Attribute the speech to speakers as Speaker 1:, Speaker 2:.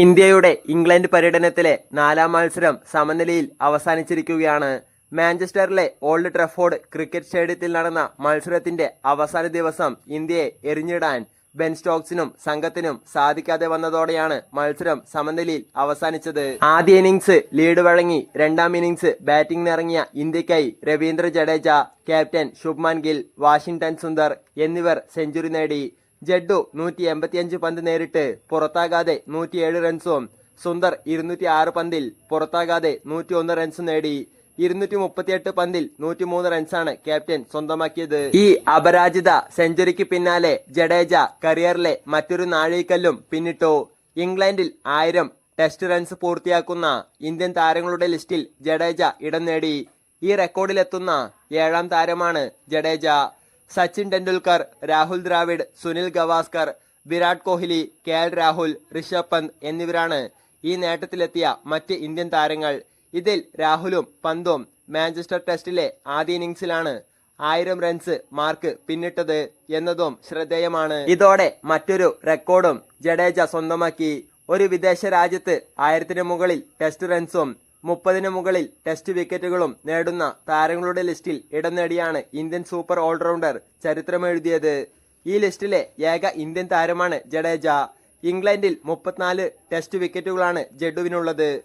Speaker 1: ഇന്ത്യയുടെ ഇംഗ്ലണ്ട് പര്യടനത്തിലെ നാലാം മത്സരം സമനിലയിൽ അവസാനിച്ചിരിക്കുകയാണ്. മാഞ്ചസ്റ്ററിലെ ഓൾഡ് ട്രഫോർഡ് ക്രിക്കറ്റ് സ്റ്റേഡിയത്തിൽ നടന്ന മത്സരത്തിന്റെ അവസാന ദിവസം ഇന്ത്യയെ എറിഞ്ഞിടാൻ ബെൻ സ്റ്റോക്സിനും സംഘത്തിനും സാധിക്കാതെ വന്നതോടെയാണ് മത്സരം സമനിലയിൽ അവസാനിച്ചത്. ആദ്യ ഇന്നിംഗ്സ് ലീഡ് വഴങ്ങി രണ്ടാം ഇന്നിംഗ്സ് ബാറ്റിംഗിനിറങ്ങിയ ഇന്ത്യക്കായി രവീന്ദ്ര ജഡേജ ക്യാപ്റ്റൻ ശുഭ്മാൻ ഗിൽ വാഷിംഗ്ടൺ സുന്ദർ എന്നിവർ സെഞ്ചുറി നേടി. ജഡ്ഡു നൂറ്റി എൺപത്തിയഞ്ച് പന്ത് നേരിട്ട് പുറത്താകാതെ നൂറ്റിയേഴ് റൺസും. സുന്ദർ ഇരുന്നൂറ്റി ആറ് പന്തിൽ പുറത്താകാതെ നൂറ്റി ഒന്ന് റൺസ് നേടി. ഇരുന്നൂറ്റി മുപ്പത്തിയെട്ട് പന്തിൽ നൂറ്റിമൂന്ന് റൺസാണ് ക്യാപ്റ്റൻ സ്വന്തമാക്കിയത്. ഈ അപരാജിത സെഞ്ചുറിക്ക് പിന്നാലെ ജഡേജ കരിയറിലെ മറ്റൊരു നാഴികക്കല്ലും പിന്നിട്ടു. ഇംഗ്ലണ്ടിൽ ആയിരം ടെസ്റ്റ് റൺസ് പൂർത്തിയാക്കുന്ന ഇന്ത്യൻ താരങ്ങളുടെ ലിസ്റ്റിൽ ജഡേജ ഇടം നേടി. ഈ റെക്കോർഡിലെത്തുന്ന ഏഴാം താരമാണ് ജഡേജ. സച്ചിൻ ടെണ്ടുൽക്കർ രാഹുൽ ദ്രാവിഡ് സുനിൽ ഗവാസ്കർ വിരാട് കോഹ്ലി കെ എൽ രാഹുൽ ഋഷഭ് പന്ത് എന്നിവരാണ് ഈ നേട്ടത്തിലെത്തിയ മറ്റ് ഇന്ത്യൻ താരങ്ങൾ. ഇതിൽ രാഹുലും പന്തും മാഞ്ചസ്റ്റർ ടെസ്റ്റിലെ ആദ്യ ഇന്നിംഗ്സിലാണ് ആയിരം റൺസ് മാർക്ക് പിന്നിട്ടത് എന്നതും ശ്രദ്ധേയമാണ്. ഇതോടെ മറ്റൊരു റെക്കോർഡും ജഡേജ സ്വന്തമാക്കി. ഒരു വിദേശ രാജ്യത്ത് ആയിരത്തിന് മുകളിൽ ടെസ്റ്റ് റൺസും മുപ്പതിന് മുകളിൽ ടെസ്റ്റ് വിക്കറ്റുകളും നേടുന്ന താരങ്ങളുടെ ലിസ്റ്റിൽ ഇടം നേടിയാണ് ഇന്ത്യൻ സൂപ്പർ ഓൾറൗണ്ടർ ചരിത്രമെഴുതിയത്. ഈ ലിസ്റ്റിലെ ഏക ഇന്ത്യൻ താരമാണ് ജഡേജ. ഇംഗ്ലണ്ടിൽ മുപ്പത്തിനാല് ടെസ്റ്റ് വിക്കറ്റുകളാണ് ജഡുവിനുള്ളത്.